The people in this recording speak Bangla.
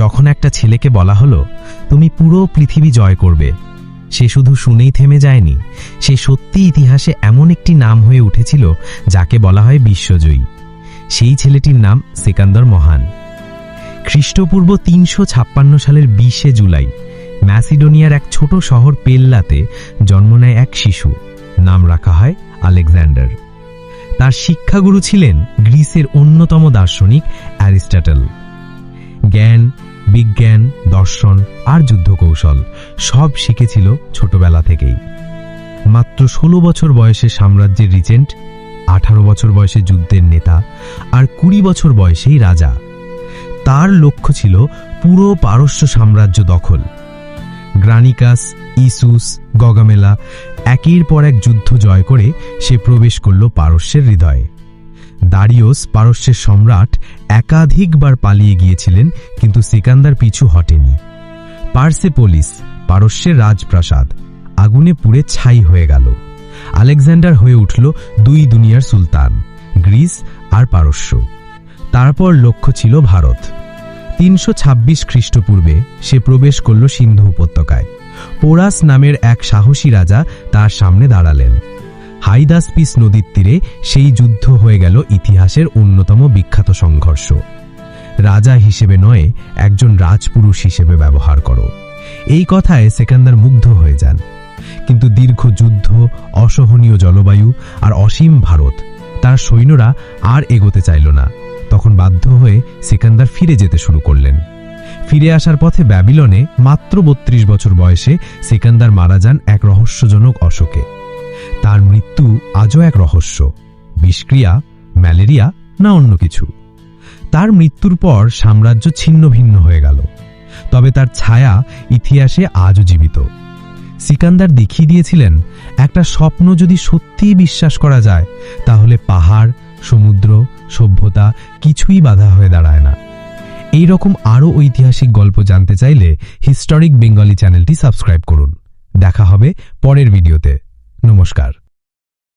যখন একটা ছেলেকে বলা হলো, তুমি পুরো পৃথিবী জয় করবে। সে শুধু শুনেই থেমে যায়নি। সে সত্যি ইতিহাসে এমন একটি নাম হয়ে উঠেছিল, যাকে বলা হয় বিশ্বজয়ী। সেই ছেলেটির নাম সেকান্দর মহান। খ্রিস্টপূর্ব তিনশো ছাপ্পান্ন সালের বিশে জুলাই, ম্যাসিডোনিয়ার এক ছোট শহর পেল্লাতে জন্ম নেয় এক শিশু, নাম রাখা হয় আলেকজান্ডার। তার শিক্ষাগুরু ছিলেন গ্রিসের অন্যতম দার্শনিক অ্যারিস্টটল। জ্ঞান বিজ্ঞান, দর্শন আর যুদ্ধকৌশল সব শিখেছিল ছোটবেলা থেকেই। মাত্র ষোলো বছর বয়সে সাম্রাজ্যের রিজেন্ট, আঠারো বছর বয়সে যুদ্ধের নেতা আর কুড়ি বছর বয়সেই রাজা। তার লক্ষ্য ছিল পুরো পারস্য সাম্রাজ্য দখল। গ্রানিকাস, ইসুস, গগামেলা একের পর এক যুদ্ধ জয় করে সে প্রবেশ করল পারস্যের হৃদয়ে। দারিওস পারস্যের সম্রাট একাধিকবার পালিয়ে গিয়েছিলেন, কিন্তু সিকান্দার পিছু হটেনি। পার্সেপোলিস, পারস্যের রাজপ্রাসাদ, আগুনে পুড়ে ছাই হয়ে গেল। আলেকজান্ডার হয়ে উঠল দুই দুনিয়ার সুলতান, গ্রিস আর পারস্য। তারপর লক্ষ্য ছিল ভারত। তিনশো ছাব্বিশ খ্রিস্টপূর্বে সে প্রবেশ করল সিন্ধু উপত্যকায়। পোরাস নামের এক সাহসী রাজা তার সামনে দাঁড়ালেন। হাইদাসপিস নদীর তীরে সেই যুদ্ধ হয়ে গেল ইতিহাসের অন্যতম বিখ্যাত সংঘর্ষ। রাজা হিসেবে নয়, একজন রাজপুরুষ হিসেবে ব্যবহার করো। এই কথায় সেকান্দার মুগ্ধ হয়ে যান। কিন্তু দীর্ঘ যুদ্ধ, অসহনীয় জলবায়ু আর অসীম ভারত, তার সৈন্যরা আর এগোতে চাইল না। তখন বাধ্য হয়ে সিকান্দার ফিরে যেতে শুরু করলেন। ফিরে আসার পথে ব্যাবিলনে মাত্র বত্রিশ বছর বয়সে সিকান্দার মারা যান এক রহস্যজনক অশোকে। তার মৃত্যু আজও এক রহস্য, বিষক্রিয়া, ম্যালেরিয়া না অন্য কিছু। তার মৃত্যুর পর সাম্রাজ্য ছিন্ন ভিন্ন হয়ে গেল, তবে তার ছায়া ইতিহাসে আজও জীবিত। সিকান্দার দেখিয়ে দিয়েছিলেন, একটা স্বপ্ন যদি সত্যিই বিশ্বাস করা যায়, তাহলে পাহাড়, সমুদ্র, সভ্যতা কিছুই বাধা হয়ে দাঁড়ায় না। এই রকম আরও ঐতিহাসিক গল্প জানতে চাইলে হিস্টোরিক বেঙ্গলি চ্যানেলটি সাবস্ক্রাইব করুন। দেখা হবে পরের ভিডিওতে। নমস্কার